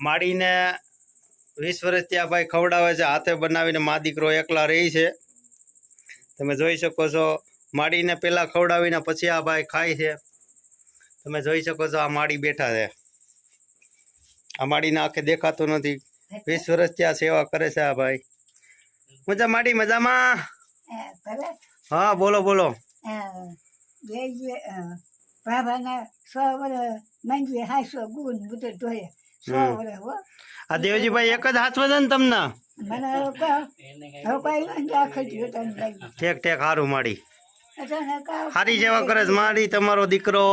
માડીને વીસ વર્ષથી આ ભાઈ ખવડાવે છે હાથે બનાવીને મા દીકરો એકલા રહી છે. તમે જોઈ શકો છો માડીને પહેલાં ખવડાવીને પછી આ ભાઈ ખાય છે. તમે જોઈ શકો છો આ માડી બેઠા છે. આ માડીને આંખે દેખાતું નથી. વીસ વર્ષથી આ સેવા કરે છે આ ભાઈ. મજા માડી મજામાં? હા બોલો બોલો. બાબાના સો વર્ષ મંજી હાસો ગુણ બધું ધોયે આ દેવજીભાઈ એક જ હાથ વધે ને તમને? ઠેક ઠેક સારું માડી. હારી જેવા કરે મારી તમારો દીકરો.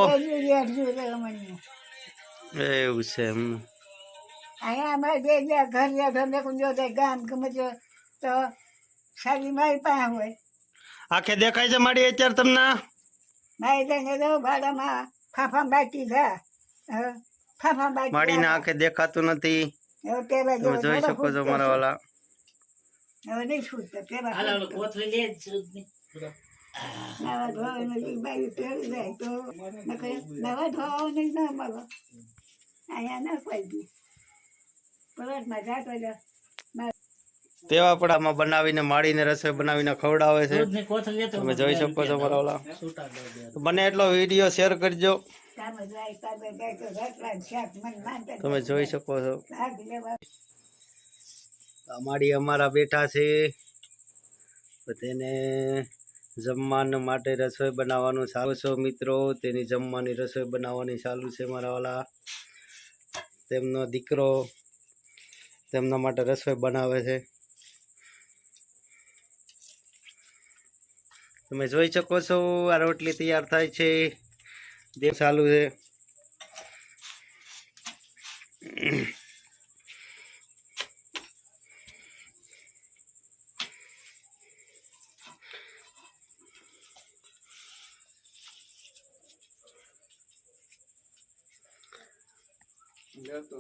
એવું છે એમ. અહીંયા બે બે ઘર બેઠો મેં કહું જો ગામ ગમે છે તો સારી મારી પાસે હોય. આખે દેખાય છે મારી અત્યારે તમને? મારી ભાડામાં ફાફા બાકી થા માડીને આંખે દેખાતું નથી. તમે જોઈ શકો છો મારા વાલા. ના ના તેવા પણ આમાં બનાવીને માડીને રસોઈ બનાવીને ખવડાવે છે. તમે જોઈ શકો છો મારા વાલા. બને એટલો વીડિયો શેર કરજો. તમે જોઈ શકો છો. માડી અમારા બેઠા છે. તેને જમવાનું માટે રસોઈ બનાવવાનું ચાલુ છે મિત્રો. તેની જમવાની રસોઈ બનાવવાની ચાલુ છે મારા વાલા. તેમનો દીકરો તેમના માટે રસોઈ બનાવે છે. તમે જોઈ શકો છો આ રોટલી તૈયાર થાય છે. દેવ ચાલુ છે.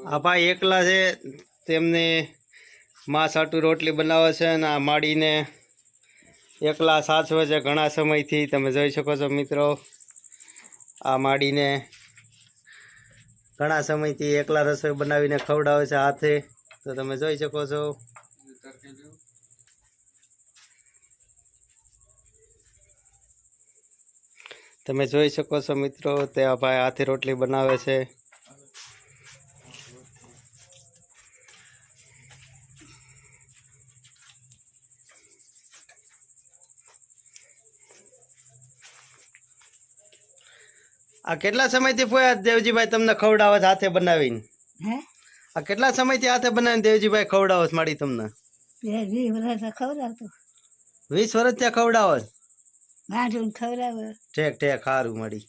આ ભાઈ એકલા છે, તેમને માં સાટું રોટલી બનાવે છે અને આ માડીને એકલા સાચવે છે ઘણા સમયથી. તમે જોઈ શકો છો મિત્રો. આ માડીને ઘણા સમયથી એકલા રસોઈ બનાવીને ખવડાવે છે હાથે. તો તમે જોઈ શકો છો. તમે જોઈ શકો છો મિત્રો, તે આ ભાઈ હાથે રોટલી બનાવે છે. આ કેટલા સમયથી પોયા દેવજીભાઈ તમને ખવડાવત હાથે બનાવીને? હે? આ કેટલા સમયથી હાથે બનાવીને દેવજીભાઈ ખવડાવત માડી તમને? વીસ વર્ષ ત્યાં ખવડાવત ઠેક ઠેક સારું મળી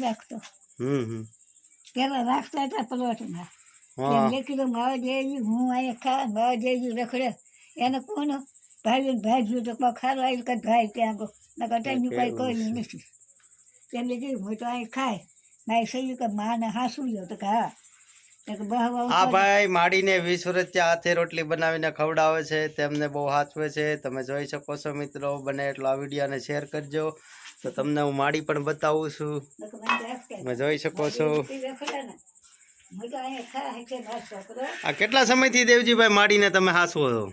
રાખતો. હમ હમ. પેલા રાખતા હતા પલોટમાં. કીધું મારા જેવી હું અહીંયા ખા મારા જેવી રખડે. એને કોણ? ભાઈ ભાઈ જોયું તો ખારો આવી કે ભાઈ ત્યાં નકર કોઈ નથી. તેમને કીધું હું તો અહીં ખાય. મારે સહી કે માને હાસું ગયો તો કે હા. તો કે બહુ આ ભાઈ માડીને વીસ વર્ષ હાથે રોટલી બનાવીને ખવડાવે છે તેમને બહુ હાચવે છે. તમે જોઈ શકો છો મિત્રો બને એટલો આ વિડીયોને શેર કરજો. તો તમને હું માડી પણ બતાવું છું. તમે જોઈ શકો છો. હું આ કેટલા સમયથી દેવજીભાઈ માડીને તમે હાસવો છો?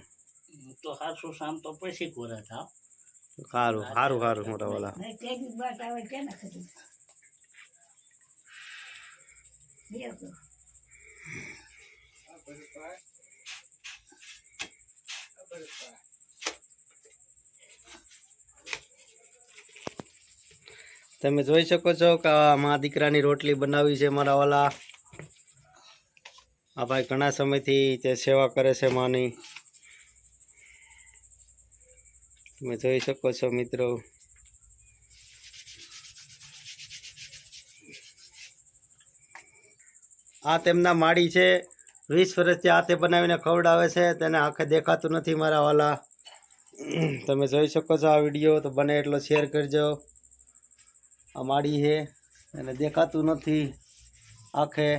તો હાસુ શામ તો પછી કોરા થાવ સારું સારું સારું મોટા વાલા. તમે જોઈ શકો છો કે મા દીકરાની રોટલી બનાવી છે મારા વાલા. આ ભાઈ ઘણા સમયથી તે સેવા કરે છે માની. તમે જોઈ શકો છો મિત્રો. આ તેમના માળી છે. વીસ વર્ષથી હાથે બનાવીને ખવડાવે છે. તેને આંખે દેખાતું નથી મારા વાલા. તમે જોઈ શકો છો આ વીડિયો. તો બને એટલો શેર કરજો. આ માળી છે. એને દેખાતું નથી આંખે.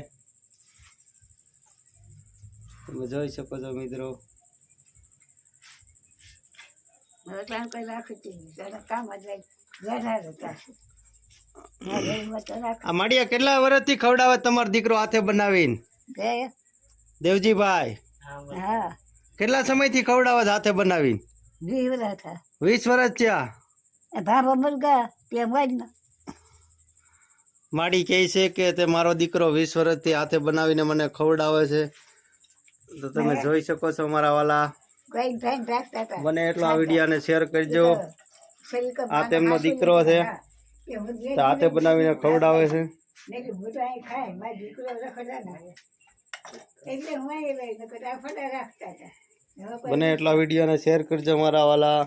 તમે જોઈ શકો છો મિત્રો. ત્યાં કોઈ રાખી દીધી કામ જ લઈ વધારે થશે મારે એમાં તો રાખ. આ માડિયા કેટલા વર્ષથી ખવડાવે તમારો દીકરો હાથે બનાવીને? દેવજીભાઈ હા. સમયથી કેટલા સમયથી ખવડાવે હાથે બનાવીને? હતા વીસ વર્ષ થયા? ભાભા મુર્ગા તે વાજના માડી કહે છે કે તે મારો દીકરો વીસ વર્ષથી હાથે બનાવીને મને ખવડાવે છે. તો તમે જોઈ શકો છો મારા વાલા. બને એટલો આ વિડીયોને શેર કરજો આ તેમનો દીકરો છે. તો હાથે બનાવીને ખવડાવે છે. હું તો અહીં ખાય મારો દીકરો રખડા ના એટલે હું અહીં લઈ તો કદાચ ફટા રાખતા હતા. હવે કોઈ બને એટલા વિડીયોને શેર કરજો મારા વાલા.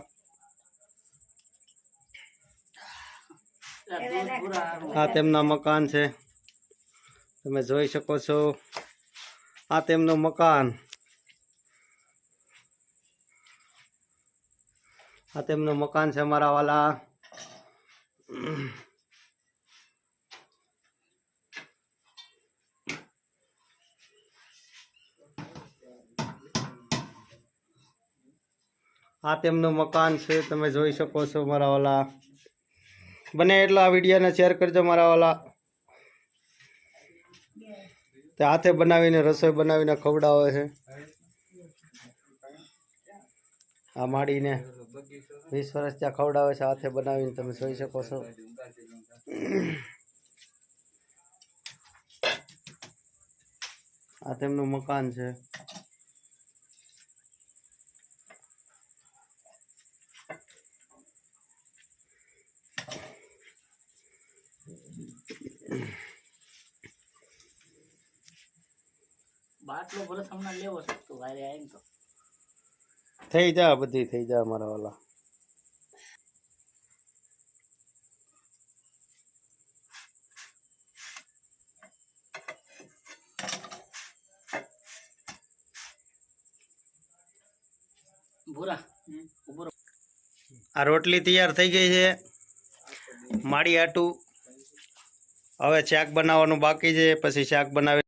આ તેમના મકાન છે. તમે જોઈ શકો છો. આ તેમનું મકાન. આ તેમનું મકાન છે મારા વાલા. આ તેમનું મકાન છે, તમે જોઈ શકો છો મારા વાલા. બને એટલો આ વિડીયોને શેર કરજો મારા વાલા. તે હાથે બનાવીને, રસોઈ બનાવીને ખવડાવે છે. આ માડીને વીસ વર્ષ ત્યાં ખવડાવે છે, હાથે બનાવીને તમે જોઈ શકો છો. આ તેમનું મકાન છે. બાટલો ભરત હમણાં લેવો શકતો વારે આવીને તો. થઈ જા બધી થઈ જા મારા વાલા. આ રોટલી તૈયાર થઈ ગઈ છે. માડી આટું હવે શાક બનાવવાનું બાકી છે પછી શાક બનાવી